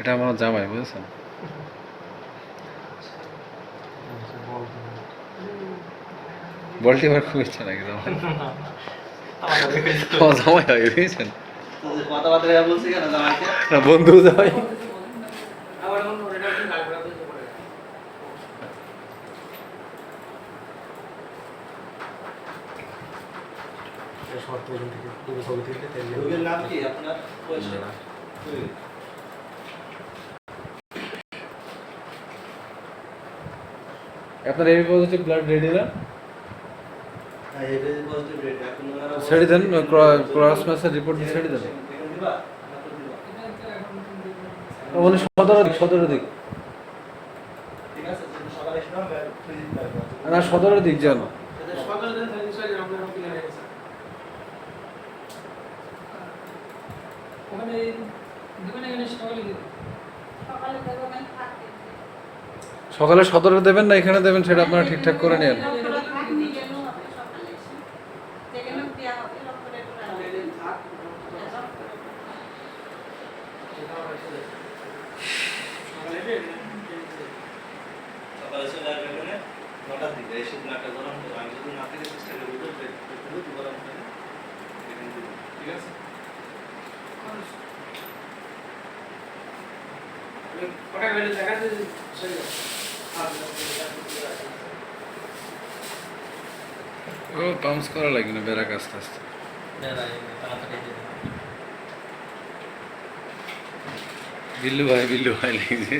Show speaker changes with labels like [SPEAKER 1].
[SPEAKER 1] এটা আমার জামাই বুঝেছেন? বলটি আমার খুব ইচ্ছা নাকি জামাই? জামাই হয় বুঝেছেন?
[SPEAKER 2] কথাবার্তা বলছি কেন জামাইকে?
[SPEAKER 1] না বন্ধু জামাই।
[SPEAKER 2] নাম কি আপনার?
[SPEAKER 1] আপনার এই পজিটিভ ব্লাড রেডি
[SPEAKER 2] রেট
[SPEAKER 1] ছেড়ে দেন ক্রস ম্যাচের রিপোর্ট ছেড়ে দেন।
[SPEAKER 2] দেখুন দিবা না তো দিবা
[SPEAKER 1] মানে সদর দিক সদর দিক না সদর দিক যান।
[SPEAKER 3] ওখানে দোকানে গেলে সকালে
[SPEAKER 4] সকালে
[SPEAKER 1] সদরে দেবেন না এখানে দেবেন সেটা আপনারা ঠিকঠাক করে নেন।
[SPEAKER 4] ডক্টর থাকতে
[SPEAKER 1] ও পাম্পস করা লাগবে না বেড়াক আস্তে আস্তে বিল্লু ভাই বিল্লু ভাই লিখছে